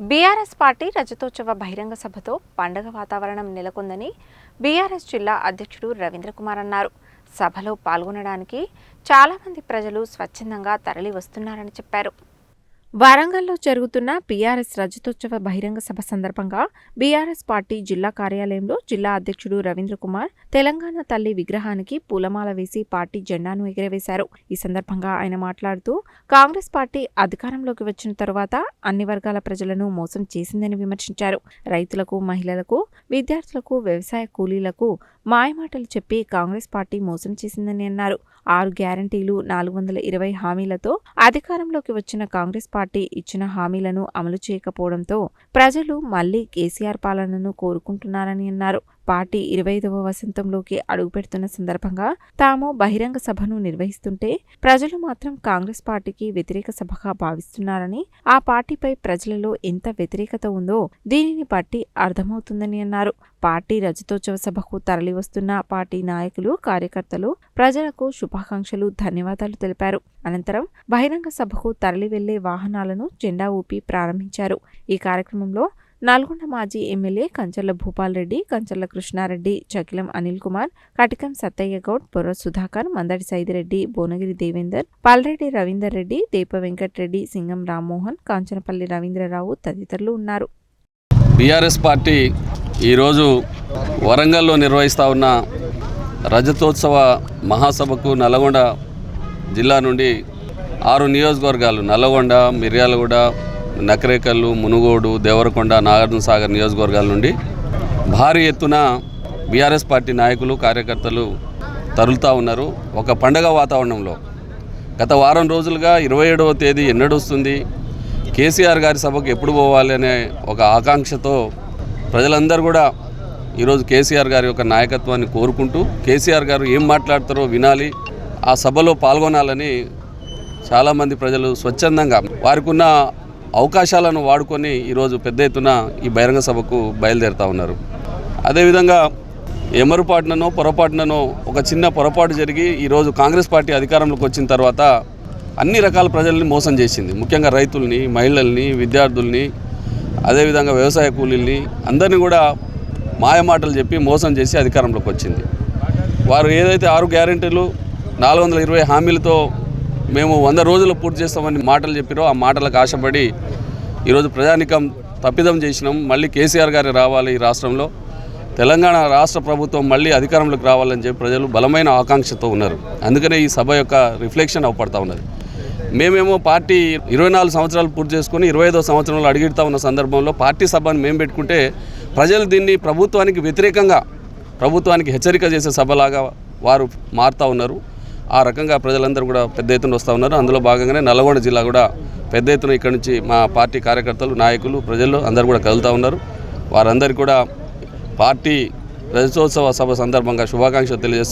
BRS party రజతోత్సవ బహిరంగ సభతో పండగ వాతావరణం నెలకొందని బీఆర్ఎస్ జిల్లా అధ్యక్షుడు రవీంద్ర కుమార్ అన్నారు. సభలో పాల్గొనడానికి చాలామంది ప్రజలు స్వచ్ఛందంగా తరలి వస్తున్నారని చెప్పారు. వరంగల్లో జరుగుతున్న బీఆర్ఎస్ రజతోత్సవ బహిరంగ సభ సందర్భంగా బీఆర్ఎస్ పార్టీ జిల్లా కార్యాలయంలో జిల్లా అధ్యక్షుడు రవీంద్ర కుమార్ తెలంగాణ తల్లి విగ్రహానికి పూలమాల వేసి పార్టీ జెండాను ఎగురవేశారు. ఈ సందర్భంగా ఆయన మాట్లాడుతూ కాంగ్రెస్ పార్టీ అధికారంలోకి వచ్చిన తరువాత అన్ని వర్గాల ప్రజలను మోసం చేసిందని విమర్శించారు. రైతులకు మహిళలకు విద్యార్థులకు వ్యవసాయ కూలీలకు మాయమాటలు చెప్పి కాంగ్రెస్ పార్టీ మోసం చేసిందని అన్నారు. ఆరు గ్యారంటీలు నాలుగు వందల ఇరవై హామీలతో అధికారంలోకి వచ్చిన కాంగ్రెస్ పార్టీ ఇచ్చిన హామీలను అమలు చేయకపోవడంతో ప్రజలు మళ్ళీ కేసీఆర్ పాలనను కోరుకుంటున్నారని అన్నారు. పార్టీ ఇరవై ఐదవ వసంతంలోకి అడుగుపెడుతున్న సందర్భంగా తాము బహిరంగ సభను నిర్వహిస్తుంటే ప్రజలు మాత్రం కాంగ్రెస్ పార్టీకి వ్యతిరేక సభగా భావిస్తున్నారని ఆ పార్టీపై ప్రజలలో ఎంత వ్యతిరేకత ఉందో దీనిని బట్టి అర్థమవుతుందని అన్నారు. పార్టీ రజతోత్సవ సభకు తరలివస్తున్న పార్టీ నాయకులు కార్యకర్తలు ప్రజలకు శుభాకాంక్షలు ధన్యవాదాలు తెలిపారు. అనంతరం బహిరంగ సభకు తరలి వెళ్ళే వాహనాలను జెండా ఊపి ప్రారంభించారు. ఈ కార్యక్రమంలో నల్గొండ మాజీ ఎమ్మెల్యే కంచర్ల భూపాల్రెడ్డి కంచర్ల కృష్ణారెడ్డి చకిలం అనిల్ కుమార్ కటికం సత్తయ్య గౌడ్ బొర్ర సుధాకర్ మందడి సైదిరెడ్డి భువనగిరి దేవేందర్ పాల్రెడ్డి రవీందర్ రెడ్డి దీప వెంకట్రెడ్డి సింగం రామ్మోహన్ కాంచనపల్లి రవీంద్రరావు తదితరులు ఉన్నారు. బీఆర్ఎస్ పార్టీ ఈరోజు వరంగల్లో నిర్వహిస్తూ ఉన్న రజతోత్సవ మహాసభకు నల్గొండ జిల్లా నుండి ఆరు నియోజకవర్గాలు నల్లగొండ మిర్యాలగూడ నకరేకల్లు మునుగోడు దేవరకొండ నాగార్జున సాగర్ నియోజకవర్గాల నుండి భారీ ఎత్తున బీఆర్ఎస్ పార్టీ నాయకులు కార్యకర్తలు తరులుతూ ఉన్నారు. ఒక పండగ వాతావరణంలో గత వారం రోజులుగా ఇరవై ఏడవ తేదీ ఎన్నడొస్తుంది? కేసీఆర్ గారి సభకు ఎప్పుడు పోవాలి అనే ఒక ఆకాంక్షతో ప్రజలందరూ కూడా ఈరోజు కేసీఆర్ గారి యొక్క నాయకత్వాన్ని కోరుకుంటూ కేసీఆర్ గారు ఏం మాట్లాడతారో వినాలి. ఆ సభలో పాల్గొనాలని చాలామంది ప్రజలు స్వచ్ఛందంగా వారికి ఉన్న అవకాశాలను వాడుకొని ఈరోజు పెద్ద ఎత్తున ఈ బహిరంగ సభకు బయలుదేరుతూ ఉన్నారు. అదేవిధంగా ఎమరుపాటుననో పొరపాటుననో ఒక చిన్న పొరపాటు జరిగి ఈరోజు కాంగ్రెస్ పార్టీ అధికారంలోకి వచ్చిన తర్వాత అన్ని రకాల ప్రజల్ని మోసం చేసింది. ముఖ్యంగా రైతుల్ని మహిళల్ని విద్యార్థుల్ని అదేవిధంగా వ్యవసాయ కూలీల్ని అందరినీ కూడా మాయమాటలు చెప్పి మోసం చేసి అధికారంలోకి వచ్చింది. వారు ఏదైతే ఆరు గ్యారెంటీలు నాలుగు వందల ఇరవై హామీలతో మేము వంద రోజులు పూర్తి చేస్తామని మాటలు చెప్పారో ఆ మాటలకు ఆశపడి ఈరోజు ప్రజానికం తప్పిదం చేసినాం. మళ్ళీ కేసీఆర్ గారు రావాలి ఈ రాష్ట్రంలో. తెలంగాణ రాష్ట్ర ప్రభుత్వం మళ్ళీ అధికారంలోకి రావాలని చెప్పి ప్రజలు బలమైన ఆకాంక్షతో ఉన్నారు. అందుకనే ఈ సభ యొక్క రిఫ్లెక్షన్ అవపడతా ఉన్నది. మేమేమో పార్టీ ఇరవై నాలుగు సంవత్సరాలు పూర్తి చేసుకుని ఇరవై ఐదో సంవత్సరంలో అడిగిడతా ఉన్న సందర్భంలో పార్టీ సభను మేము పెట్టుకుంటే ప్రజలు దీన్ని ప్రభుత్వానికి వ్యతిరేకంగా ప్రభుత్వానికి హెచ్చరిక చేసే సభలాగా వారు మారుతూ ఉన్నారు. ఆ రకంగా ప్రజలందరూ కూడా పెద్ద ఎత్తున వస్తూ ఉన్నారు. అందులో భాగంగానే నల్గొండ జిల్లా కూడా పెద్ద ఎత్తున ఇక్కడ నుంచి మా పార్టీ కార్యకర్తలు నాయకులు ప్రజలు అందరూ కూడా కదులుతూ ఉన్నారు. వారందరికీ కూడా పార్టీ రజతోత్సవ సభ సందర్భంగా శుభాకాంక్షలు తెలియజేస్తూ